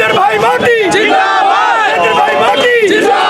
ਨਰਿੰਦਰ ਭਾਈ ਮੋਦੀ ਜਿੰਦਾਬਾਦ। ਨਰਿੰਦਰ ਭਾਈ ਮੋਦੀ ਜਿੰਦਾਬਾਦ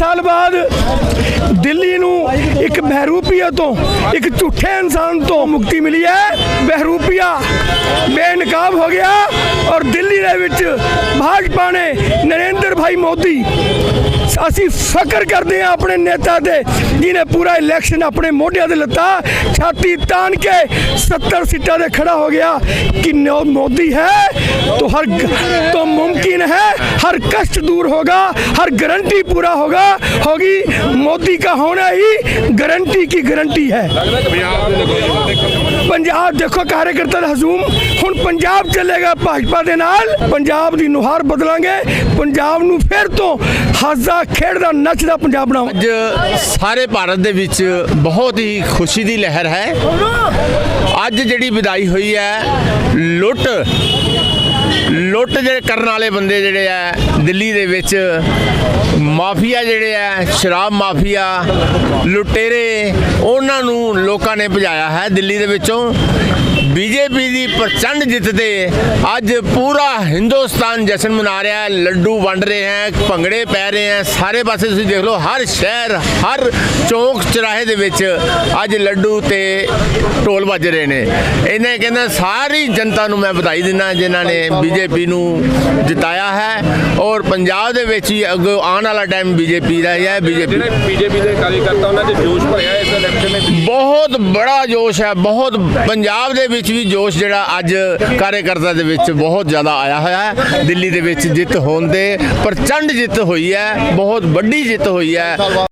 ਸਾਲ ਬਾਅਦ ਦਿੱਲੀ ਨੂੰ ਇੱਕ ਬਹਿਰੂਪੀਆ ਤੋਂ, ਇੱਕ ਝੂਠੇ ਇਨਸਾਨ ਤੋਂ ਮੁਕਤੀ ਮਿਲੀ ਹੈ। ਬਹਿਰੂਪੀਆ ਬੇਨਕਾਬ ਹੋ ਗਿਆ ਔਰ ਦਿੱਲੀ ਦੇ ਵਿੱਚ ਭਾਜਪਾ ਨੇ ਨਰਿੰਦਰ ਭਾਈ ਮੋਦੀ, ਅਸੀਂ ਫਕਰ ਕਰਦੇ ਆ ਆਪਣੇ ਨੇਤਾ ਦੇ ਜਿਹਨੇ ਪੂਰਾ ਇਲੈਕਸ਼ਨ ਆਪਣੇ ਮੋਢਿਆਂ ਤੇ ਲੱਤਾ। ਛਾਤੀ ਤਾਨ ਕੇ 70 ਸੀਟਾਂ ਤੇ ਖੜਾ ਹੋ ਗਿਆ। ਕਿ ਮੋਦੀ ਹੈ? ਤੋ ਹਰ ਤੋ ਮੁਮਕਿਨ ਹੈ हर कष्ट दूर होगा हर गारंटी पूरा होगा होगी मोदी का होना ही गारंटी की गारंटी है ਪੰਜਾਬ ਦੇਖੋ ਕਾਰਜਕਰਤਾ ਦਾ ਹਜ਼ੂਮ ਹੁਣ ਪੰਜਾਬ ਚੱਲੇਗਾ ਭਾਜਪਾ ਦੇ ਨਾਲ ਪੰਜਾਬ ਦੀ ਨੁਹਾਰ ਬਦਲਾਂਗੇ ਪੰਜਾਬ ਨੂੰ ਫਿਰ ਤੋਂ ਹਾਜ਼ਾ ਖੇਡਦਾ ਨੱਚਦਾ ਪੰਜਾਬ ਬਣਾਵਾਂਗੇ ਅੱਜ ਸਾਰੇ ਭਾਰਤ ਦੇ ਵਿੱਚ ਬਹੁਤ ਹੀ ਖੁਸ਼ੀ ਦੀ ਲਹਿਰ ਹੈ ਅੱਜ ਜਿਹੜੀ ਵਿਦਾਈ ਹੋਈ ਹੈ ਲੁੱਟ ਲੁੱਟ ਜਿਹੜੇ ਕਰਨ ਵਾਲੇ ਬੰਦੇ ਜਿਹੜੇ ਆ, ਦਿੱਲੀ ਦੇ ਵਿੱਚ ਮਾਫੀਆ ਜਿਹੜੇ ਆ, ਸ਼ਰਾਬ ਮਾਫੀਆ, ਲੁਟੇਰੇ, ਉਹਨਾਂ ਨੂੰ ਲੋਕਾਂ ਨੇ ਭਜਾਇਆ ਹੈ ਦਿੱਲੀ ਦੇ ਵਿੱਚੋਂ। ਬੀਜੇਪੀ ਦੀ ਪ੍ਰਚੰਡ ਜਿੱਤ ਤੇ ਅੱਜ ਪੂਰਾ ਹਿੰਦੁਸਤਾਨ ਜਸ਼ਨ ਮਨਾ ਰਿਹਾ ਹੈ ਲੱਡੂ ਵੰਡ ਰਹੇ ਹੈ ਭੰਗੜੇ ਪੈ ਰਹੇ ਹੈ ਸਾਰੇ ਪਾਸੇ ਤੁਸੀਂ ਦੇਖ ਲਓ ਹਰ ਸ਼ਹਿਰ ਹਰ ਚੌਂਕ ਚਰਾਹੇ ਦੇ ਵਿੱਚ ਅੱਜ ਲੱਡੂ ਤੇ ਢੋਲ ਵੱਜ ਰਹੇ ਨੇ। ਇਹਨੇ ਕਹਿੰਦਾ ਸਾਰੀ ਜਨਤਾ ਨੂੰ ਮੈਂ ਵਧਾਈ ਦਿੰਦਾ ਜਿਨ੍ਹਾਂ ਨੇ ਬੀਜੇਪੀ ਨੂੰ ਜਿਤਾਇਆ ਹੈ ਔਰ ਪੰਜਾਬ ਦੇ ਵਿੱਚ ਹੀ ਅੱਗੋਂ ਆਉਣ ਵਾਲਾ ਟਾਈਮ ਬੀਜੇਪੀ ਦਾ ਹੀ ਹੈ ਬੀਜੇਪੀ ਬੀਜੇਪੀ ਦੇ ਕਾਰਜਕਰਤਾ ਉਹਨਾਂ 'ਚ ਜੋਸ਼ ਭਰਿਆ ਇਸ ਇਲੈਕਸ਼ਨ ਦੇ ਵਿੱਚ। ਬਹੁਤ ਬੜਾ ਜੋਸ਼ ਹੈ ਬਹੁਤ ਪੰਜਾਬ ਦੇ ਵਿੱਚ ਵੀ ਜੋਸ਼ ਜਿਹੜਾ ਅੱਜ ਕਾਰਜਕਰਤਾ ਦੇ ਵਿੱਚ ਬਹੁਤ ਜ਼ਿਆਦਾ ਆਇਆ ਹੋਇਆ ਹੈ। ਦਿੱਲੀ ਦੇ ਵਿੱਚ ਜਿੱਤ ਹੋਣ ਦੇ ਪ੍ਰਚੰਡ ਜਿੱਤ ਹੋਈ ਹੈ, ਬਹੁਤ ਵੱਡੀ ਜਿੱਤ ਹੋਈ ਹੈ।